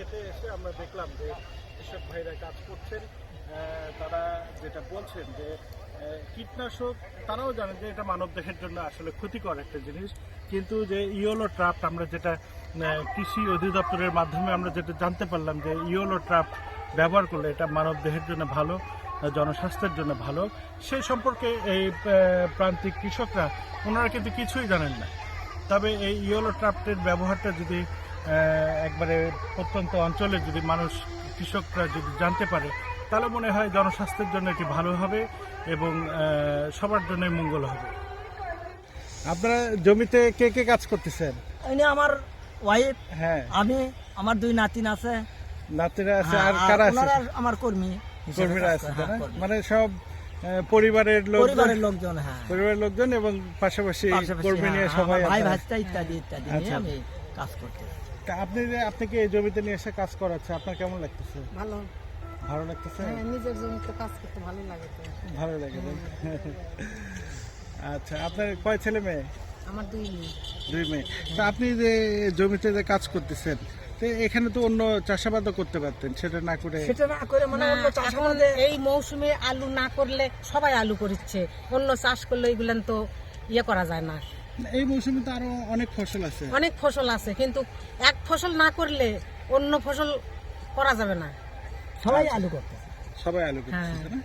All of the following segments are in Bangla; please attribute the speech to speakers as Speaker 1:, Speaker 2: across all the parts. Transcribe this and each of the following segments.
Speaker 1: খেতে এসে আমরা দেখলাম যে কৃষক ভাইরা কাজ করছেন তারা যেটা বলছেন যে কীটনাশক, তারাও জানেন যে এটা মানব দেহের জন্য আসলে ক্ষতিকর একটা জিনিস। কিন্তু যে ইয়োলো ট্রাপ আমরা যেটা কৃষি অধিদপ্তরের মাধ্যমে আমরা যেটা জানতে পারলাম যে ইয়োলো ট্রাপ ব্যবহার করলে এটা মানব দেহের জন্য ভালো, জনস্বাস্থ্যের জন্য ভালো। সেই সম্পর্কে এই প্রান্তিক কৃষকরা, ওনারা কিন্তু কিছুই জানেন না। তবে এই ইয়োলো ট্রাপ্টের ব্যবহারটা যদি একবারে প্রত্যন্ত অঞ্চলে যদি মানুষ কৃষকরা যদি জানতে পারে তাহলে মনে হয় জনস্বাস্থ্যের জন্য এটি ভালো হবে এবং সবার জন্য মঙ্গল হবে। আপনারা জমিতে কে কে কাজ করতেছেন?
Speaker 2: এনে আমার ওয়াইফ
Speaker 1: হ্যাঁ।
Speaker 2: আমি আমার দুই নাতিন আছে।
Speaker 1: নাতিরা আছে
Speaker 2: হ্যাঁ,
Speaker 1: আর কারা আছে?
Speaker 2: আমার কর্মী
Speaker 1: কর্মীরা আছে?
Speaker 2: হ্যাঁ।
Speaker 1: মানে সব পরিবারের লোক
Speaker 2: পরিবারের লোকজন হ্যাঁ।
Speaker 1: পরিবারের লোকজন এবং পাশাপাশি কর্মী নিয়ে
Speaker 2: হ্যাঁ,
Speaker 1: সবাই
Speaker 2: ভাই ভাস্তা ইত্যাদি ইত্যাদি
Speaker 1: আচ্ছা।
Speaker 2: নিয়ে আমি কাজ করতে
Speaker 1: তা আপনি যে আপনি কি এই জমিতে নিয়ে এসে কাজ করাচ্ছে আপনার কেমন লাগতেছে?
Speaker 3: ভালো।
Speaker 1: ভালো লাগতেছে?
Speaker 3: হ্যাঁ নিজের জমিতে কাজ করতে ভালো লাগে তো।
Speaker 1: ভালো লাগে আচ্ছা আপনার কয় ছেলে মেয়ে?
Speaker 3: আমার দুই মেয়ে।
Speaker 1: দুই মেয়ে। তা আপনি যে জমিতে যে কাজ করতেছেন তো এখানে তো অন্য চাষাবাদও করতে পারতেন সেটা না করে
Speaker 2: সেটা না করে মানে অন্য চাষাবাদে
Speaker 3: এই মৌসুমে আলু না করলে সবাই আলু করছে অন্য চাষ করলে এগুলান তো ইয়ে করা যায় না।
Speaker 1: এই মৌসুমে তো আরও অনেক ফসল আছে।
Speaker 3: অনেক ফসল আছে কিন্তু এক ফসল না করলে অন্য ফসল করা যাবে না।
Speaker 2: সবাই আলু করতে
Speaker 1: সবাই আলু করতেছে
Speaker 3: হ্যাঁ।
Speaker 1: না?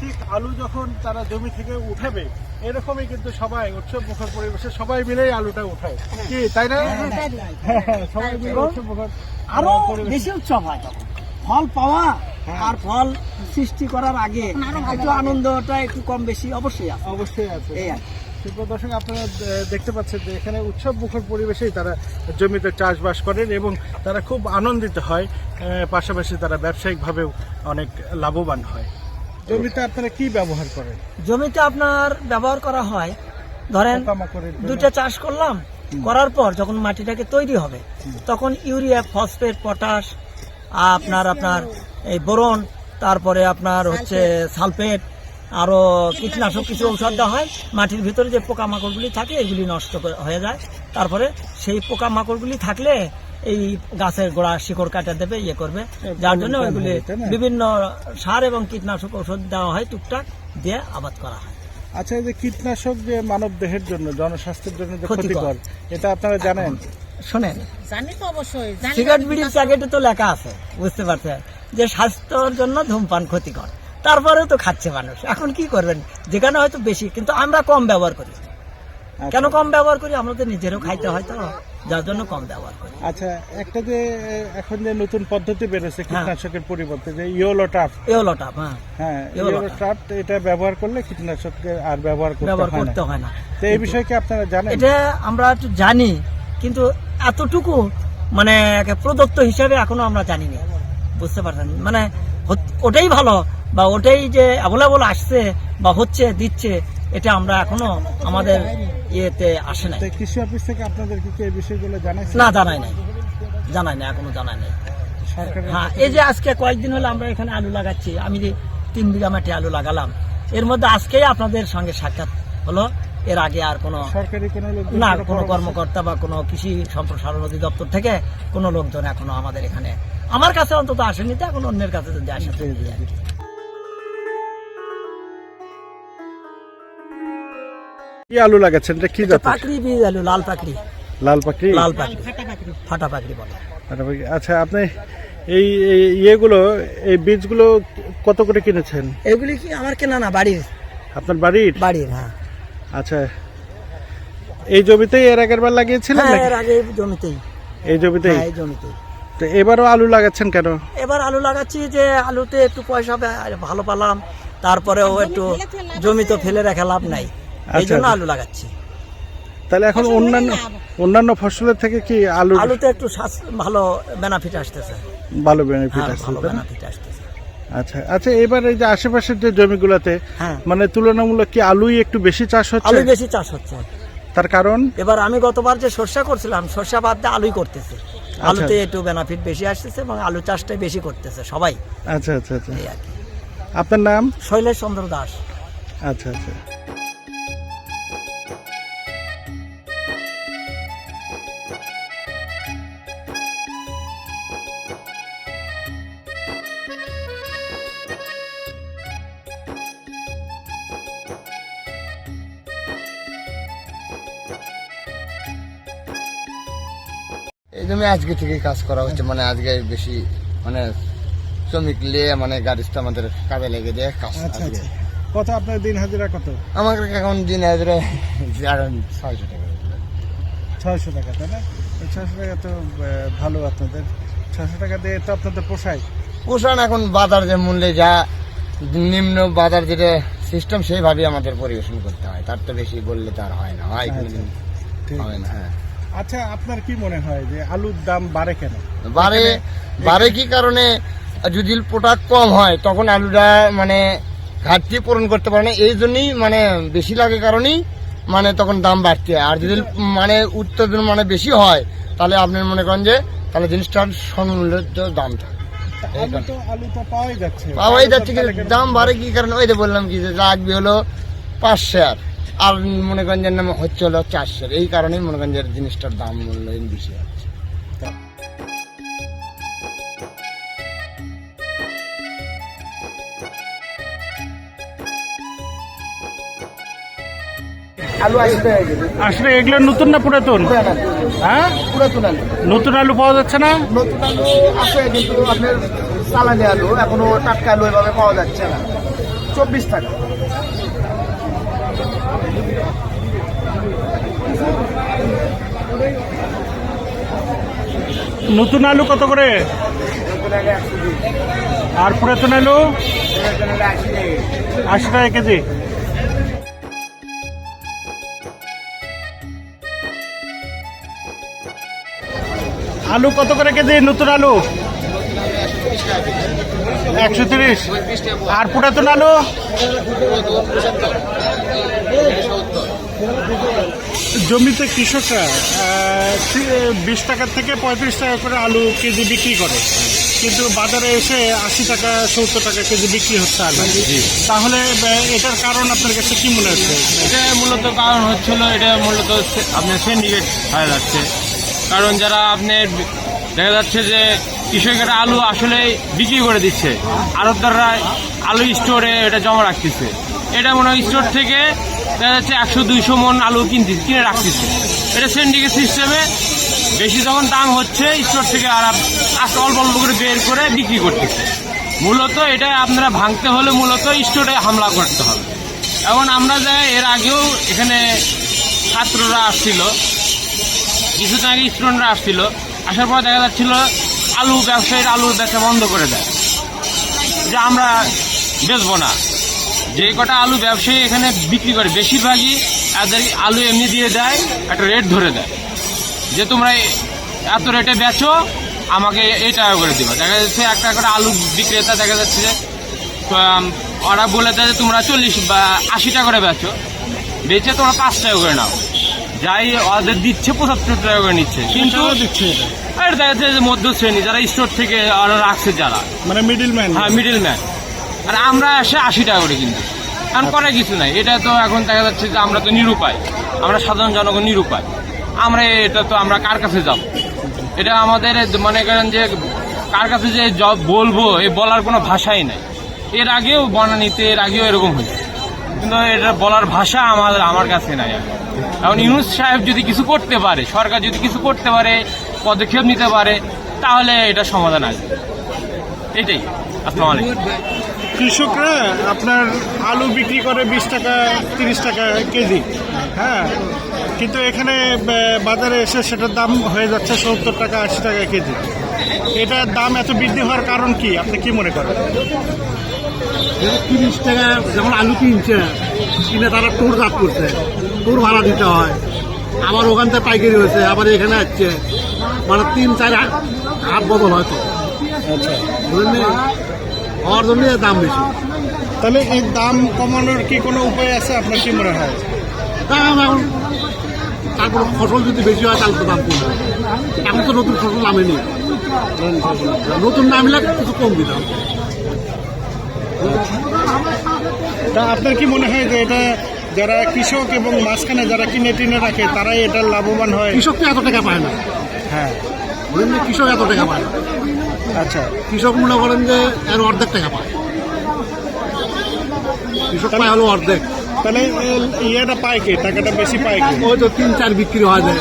Speaker 1: ঠিক আলু যখন তারা জমি থেকে উঠাবে এরকমই কিন্তু সবাই উৎসব মুখর পরিবেশে সবাই মিলেই আলুটা উঠায়। কি তাই না? হ্যাঁ, সবাই মিলে উৎসব মুখর আরও
Speaker 2: বেশি উৎসব হয় তখন। ফল পাওয়া
Speaker 1: হ্যাঁ।
Speaker 2: আর ফল সৃষ্টি করার আগে একটু আনন্দটা একটু কম বেশি অবশ্যই আছে।
Speaker 1: অবশ্যই আছে।
Speaker 2: এই আর।
Speaker 1: সুপ্রিয় দর্শক আপনারা দেখতে পাচ্ছেন যে এখানে উৎসব মুখর পরিবেশেই তারা জমিতে চাষবাস করেন এবং তারা খুব আনন্দিত হয় পাশাপাশি তারা ব্যবসায়িকভাবেও অনেক লাভবান হয়। জমিতে আপনারা কি ব্যবহার করেন?
Speaker 2: জমিতে আপনার ব্যবহার করা হয় ধরেন? দুইটা চাষ করলাম করার পর যখন মাটিটাকে তৈরি হবে তখন ইউরিয়া ফসফেট পটাশ আপনার আপনার এই বোরন তারপরে আপনার হচ্ছে সালফেট আরও কীটনাশক কিছু ঔষধ দেওয়া হয়। মাটির ভিতরে যে পোকামাকড়গুলি থাকে এগুলি নষ্ট হয়ে যায়। তারপরে সেই পোকামাকড়গুলি থাকলে এই গাছের গোড়া শিকড় কাটা দেবে ইয়ে করবে। যার জন্য ওইগুলি? বিভিন্ন সার এবং কীটনাশক ঔষধ দেওয়া হয় টুকটাক দিয়ে আবাদ করা হয়।
Speaker 1: আচ্ছা এই যে কীটনাশক যে মানব দেহের জন্য জনস্বাস্থ্যের জন্য যে
Speaker 2: ক্ষতিকর।
Speaker 1: ক্ষতিকর এটা আপনারা জানেন?
Speaker 2: শোনেন
Speaker 3: জানি তো অবশ্যই
Speaker 2: সিগারেট বিড়ির প্যাকেটে তো লেখা আছে বুঝতে পারছেন? যে স্বাস্থ্যের জন্য ধূমপান ক্ষতিকর। তারপরেও তো খাচ্ছে মানুষ। এখন কি করবেন? যেখানে হয়তো বেশি কিন্তু আমরা কম ব্যবহার করি।
Speaker 1: আচ্ছা।
Speaker 2: কেন কম ব্যবহার করি? আমরা তো নিজেরও খাইতে হয় তো যার জন্য কম ব্যবহার করি।
Speaker 1: আচ্ছা একটা যে এখন যে নতুন পদ্ধতি বেরোছে
Speaker 2: হ্যাঁ।
Speaker 1: কীটনাশকের পরিবর্তে যে ইয়োলো টাপ
Speaker 2: এওলোটা হ্যাঁ।
Speaker 1: হ্যাঁ
Speaker 2: ইয়োলো
Speaker 1: ইয়োলো টাপ এটা ব্যবহার করলে কীটনাশক আর ব্যবহার করতে
Speaker 2: ব্যবহার
Speaker 1: হয় না।
Speaker 2: করতে হয় না।
Speaker 1: তো এই বিষয়ে কি আপনারা জানেন?
Speaker 2: এটা আমরা একটু জানি কিন্তু এতটুকু মানে প্রদত্ত হিসাবে এখনও আমরা জানি না বুঝতে পারছেন? মানে ওটাই ভালো বা ওটাই যে অ্যাভেলেবল আসছে বা হচ্ছে দিচ্ছে এটা আমরা এখনও আমাদের ইয়েতে আসে নাই।
Speaker 1: কৃষি অফিস থেকে আপনাদের কি এই বিষয়গুলো জানাইছে
Speaker 2: না জানাই নাই। জানাই নাই এখনও জানাই নাই। হ্যাঁ এই যে আজকে কয়েকদিন হলো আমরা এখানে আলু লাগাচ্ছি। আমি যে তিন বিঘা মাটি আলু লাগালাম। এর মধ্যে আজকেই আপনাদের সঙ্গে সাক্ষাৎ হলো। এর আগে আর কোনো
Speaker 1: সরকারি কোনো
Speaker 2: না কোনো কর্মকর্তা বা কোনো কৃষি সম্প্রসারণ অধিদপ্তর থেকে কোনো লোকজন এখনও আমাদের এখানে আমার কাছে অন্তত আসেনি তো এখন অন্যের কাছে যদি আসে কি।
Speaker 1: কি আলু লাগাচ্ছেন? এটা কি জাতের?
Speaker 2: পাকড়ি বীজ আলু লাল পাকড়ি।
Speaker 1: লাল পাখি
Speaker 2: লাল পাকড়ি। ফাটা পাকড়ি। বলে।
Speaker 1: আচ্ছা আপনি এই এই ইয়েগুলো এই বীজগুলো কত করে কিনেছেন?
Speaker 2: এগুলি কি আমার কেনা না বাড়ির।
Speaker 1: আপনার বাড়ির?
Speaker 2: বাড়ির হ্যাঁ।
Speaker 1: আচ্ছা এই জমিতেই এর আগের বার লাগিয়েছিলেন
Speaker 2: হ্যাঁ
Speaker 1: নাকি?
Speaker 2: এর আগে জমিতেই।
Speaker 1: এই জমিতেই?
Speaker 2: হ্যাঁ এই জমিতেই।
Speaker 1: তো এবারও আলু লাগাচ্ছেন কেন?
Speaker 2: এবার আলু লাগাচ্ছি যে আলুতে একটু পয়সা বে- ভালো পেলাম তারপরেও একটু জমি তো ফেলে রেখে লাভ নাই। এই
Speaker 1: আচ্ছা,
Speaker 2: জন্য
Speaker 1: আচ্ছা।
Speaker 2: আলু লাগাচ্ছি।
Speaker 1: তাহলে এখন অন্যান্য অন্যান্য ফসলের থেকে কি আলু
Speaker 2: আলুতে একটু স্বাস্থ্য ভালো বেনিফিট আসতেছে।
Speaker 1: ভালো বেনিফিট
Speaker 2: হ্যাঁ
Speaker 1: আছে
Speaker 2: ভালো
Speaker 1: তাই না?
Speaker 2: বেনিফিট আসতেছে।
Speaker 1: আচ্ছা আচ্ছা এবার এই যে আশেপাশের যে জমিগুলোতে
Speaker 2: হ্যাঁ।
Speaker 1: মানে তুলনামূলক কি আলুই একটু বেশি চাষ হচ্ছে?
Speaker 2: আলু বেশি চাষ হচ্ছে।
Speaker 1: তার কারণ?
Speaker 2: এবার আমি গতবার যে সর্ষা করছিলাম সর্ষা বাদ দিয়ে আলুই করতেছে।
Speaker 1: আচ্ছা।
Speaker 2: আলুতে একটু বেনিফিট বেশি আসতেছে এবং আলু চাষটাই বেশি করতেছে সবাই।
Speaker 1: আচ্ছা আচ্ছা আচ্ছা। আপনার নাম?
Speaker 2: শৈলেশ চন্দ্র দাস।
Speaker 1: আচ্ছা আচ্ছা।
Speaker 4: এই জন্য আজকে থেকে কাজ করা হচ্ছে। মানে আজকে বেশি মানে শ্রমিক নিয়ে মানে গাড়িটা আমাদের কাজে লেগে দেয় কাজ
Speaker 1: আচ্ছা। আচ্ছা। কত আপনার দিন হাজিরা কত?
Speaker 4: আমার এখন দিন হাজিরা ছয়শো টাকা।
Speaker 1: ছয়শো টাকা তাই না? ছয়শো টাকা তো ভালো আপনাদের। ছয়শো টাকা দিয়ে তো আপনাদের পোষায়।
Speaker 4: পোষণ এখন বাজার যে মূল্যে যা নিম্ন বাজার যেটা সিস্টেম সেইভাবে আমাদের পরিবেশন করতে হয়। তার তো বেশি বললে তার হয় না। হয় হবে না হ্যাঁ।
Speaker 1: আচ্ছা আপনার কি মনে হয় যে আলুর দাম বাড়ে কেন?
Speaker 4: বাড়ে বাড়ে কি কারণে? যদি প্রোডাক্ট কম হয় তখন আলুটা মানে ঘাটতি পূরণ করতে পারে না। এই জন্যই মানে বেশি লাগে কারণেই মানে তখন দাম বাড়তে হয় আর যদি মানে উৎপাদন মানে বেশি হয় তাহলে আপনি মনে করেন যে তাহলে জিনিসটার সমমূল্যের দাম থাকে।
Speaker 1: তো পাওয়াই যাচ্ছে।
Speaker 4: কিন্তু দাম বাড়ে কি কারণে? ওই যে বললাম কি যে লাগবে হলো পাঁচ শেয়ার। আর মনে করেন যে নাম হচ্ছে হলো চার শেয়ার এই কারণেই মনে করেন যে জিনিসটার দাম মূল্যায়ন বেশি হচ্ছে
Speaker 1: আসলে এগুলো নতুন না পুরাতন? হ্যাঁ?
Speaker 4: পুরাতন আলু।
Speaker 1: নতুন আলু পাওয়া যাচ্ছে না?
Speaker 4: নতুন আলু আছে কিন্তু আপনার চালানি আলু এখনও টাটকা আলু এভাবে পাওয়া যাচ্ছে না। চব্বিশ টাকা।
Speaker 1: নতুন আলু কত করে? আর পুরাতন আলু? আশি টাকা কেজি। আলু কত করে কেজি, নতুন আলু? একশো তিরিশ। আর পুরাতন আলু? জমিতে কৃষকরা বিশ টাকা থেকে পঁয়ত্রিশ টাকা করে আলু কেজি বিক্রি করে। কিন্তু বাজারে এসে আশি টাকা সত্তর টাকা কেজি বিক্রি হচ্ছে আলু। তাহলে এটার কারণ আপনার কাছে কি মনে হচ্ছে?
Speaker 5: এটা মূলত কারণ হচ্ছিল এটা মূলত আপনার সিন্ডিকেট হয়ে যাচ্ছে। কারণ যারা আপনার দেখা যাচ্ছে যে কৃষকেরা আলু আসলে বিক্রি করে দিচ্ছে। আড়তদাররা আলু স্টোরে এটা জমা রাখতেছে। এটা মনে হয় স্টোর থেকে দেখা যাচ্ছে একশো দুইশো মন আলু কিনতে, কিনে রাখতেছে। এটা সিন্ডিকেট সিস্টেমে বেশি যখন দাম হচ্ছে স্টোর থেকে আর আস্তে অল্প অল্প করে বের করে বিক্রি করতেছে। মূলত এটা আপনারা ভাঙতে হলে মূলত স্টোরে হামলা করতে হবে। এখন আমরা যাই এর আগেও এখানে ছাত্ররা আসছিল কিছুদিন আগে স্টুডেন্টরা আসছিল, আসার পর দেখা যাচ্ছিল আলু ব্যবসায়ীর আলুর ব্যবসা বন্ধ করে দেয়। যে আমরা বেচবো না। যে কটা আলু ব্যবসায়ী এখানে বিক্রি করে বেশিরভাগই এদের আলু এমনি দিয়ে দেয় একটা রেট ধরে দেয়। যে তোমরা এত রেটে বেচো আমাকে এই টাকা করে দিবা। দেখা যাচ্ছে একটা করে আলু বিক্রেতা দেখা যাচ্ছে যে ওরা বলে দেয় যে তোমরা চল্লিশ বা আশি টাকা করে বেচো। বেচে তোমরা পাঁচ টাকা করে নাও। যাই ওদের দিচ্ছে পঁচাত্তর টাকা করে নিচ্ছে। কিন্তু আর দেখা যাচ্ছে যে মধ্য শ্রেণি যারা স্টোর থেকে ওরা রাখছে যারা।
Speaker 1: মানে মিডিল ম্যান
Speaker 5: হ্যাঁ মিডিল ম্যান আর আমরা এসে আশি টাকা করে কিনতে। কারণ করে কিছু নাই। এটা তো এখন দেখা যাচ্ছে যে আমরা তো নিরুপায়। আমরা সাধারণ জনগণ নিরুপায়। আমরা এটা তো আমরা কার কাছে যাব? এটা আমাদের মনে করেন যে কার কাছে যে জব বলব, এ বলার কোনো ভাষাই নাই। এর আগেও বনানীতে, এর আগেও এরকম হয়েছে। কিন্তু এটা বলার ভাষা আমাদের, আমার কাছে নাই এখন। ইউনুস সাহেব যদি কিছু করতে পারে, সরকার যদি কিছু করতে পারে, পদক্ষেপ নিতে পারে, তাহলে এটা সমাধান আসবে। এটাই। আসসালামু আলাইকুম।
Speaker 1: কৃষকরা আপনার আলু বিক্রি করে বিশ টাকা তিরিশ টাকা কেজি। হ্যাঁ কিন্তু এখানে বাজারে এসে সেটার দাম হয়ে যাচ্ছে সত্তর টাকা আশি টাকা কেজি। এটার দাম এত বৃদ্ধি হওয়ার কারণ কি? আপনি কি মনে করেন?
Speaker 6: তিরিশ টাকা যেমন আলু কিনছে কিনে তারা টোর কাজ করছে। টোর ভাড়া দিতে হয়। আবার ওখান থেকে পাইকারি হয়েছে আবার এখানে আসছে। মানে তিন চার হাত বদল হয়তো
Speaker 1: আচ্ছা।
Speaker 6: হওয়ার জন্য দাম বেশি।
Speaker 1: তাহলে এই দাম কমানোর কি কোনো উপায় আছে আপনার কি মনে হয়?
Speaker 6: দাম এখন তারপর ফসল যদি বেশি হয় তাহলে তো দাম কমবে। এখন তো নতুন ফসল নামেনি নতুন নামলে কিছু কম দিতাম
Speaker 1: তা আপনার কি মনে হয় যে এটা যারা কৃষক এবং মাঝখানে যারা কিনে টিনে রাখে তারাই এটা লাভবান হয়?
Speaker 6: কৃষক তো এত টাকা পায় না।
Speaker 1: হ্যাঁ।
Speaker 6: কৃষক এত টাকা পায় না।
Speaker 1: আচ্ছা
Speaker 6: কৃষক মনে করেন যে এর অর্ধেক টাকা পায়। কৃষক পায় হলো অর্ধেক।
Speaker 1: তাহলে ইয়েটা পায় কি? টাকাটা বেশি পায় কি?
Speaker 6: ওই তো তিন চার বিক্রি হয় যায়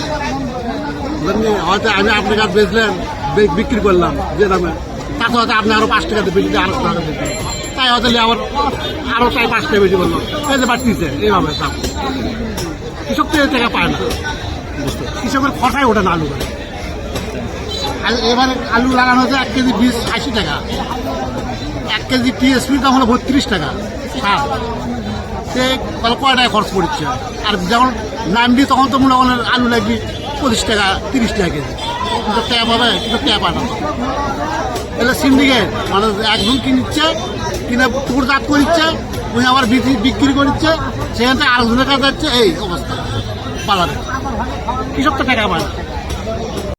Speaker 6: হয়তো আমি আপনার কাছে বেচলেন বে- বিক্রি করলাম যে দামে। তাতে হয়তো আপনি আরও পাঁচ টাকা দিয়ে বেশি আরও টাকা বেশি তাই হয়তো আবার আরও তাই পাঁচ টাকা বেশি বলল এই যে বাড়তিছে এইভাবে দাম। কৃষক তো এই টাকা পায় না। কৃষকের খরচাই ওঠে না আর এবারে আলু লাগানো হচ্ছে এক কেজি বীজ আশি টাকা। এক কেজি টিএসপি দাম হলো বত্রিশ টাকা। সার সে তাহলে কয় টাকা খরচ পড়ছে আর যখন নামবি তখন তো মনে করেন আলু লাগবি পঁচিশ টাকা, তিরিশ টাকা কেজি। কিন্তু ট্যাপ হবে, কিন্তু ট্যাপ আনা এলে সিন্ডিকেট মানে একজন কিনছে, কিনে পুকুর জাত করিচ্ছে, উনি আবার বিক্রি করছে সেখান থেকে আরেকজনের কাছে যাচ্ছে, এই অবস্থা। বাজারে কৃষক তো টাকা পায়।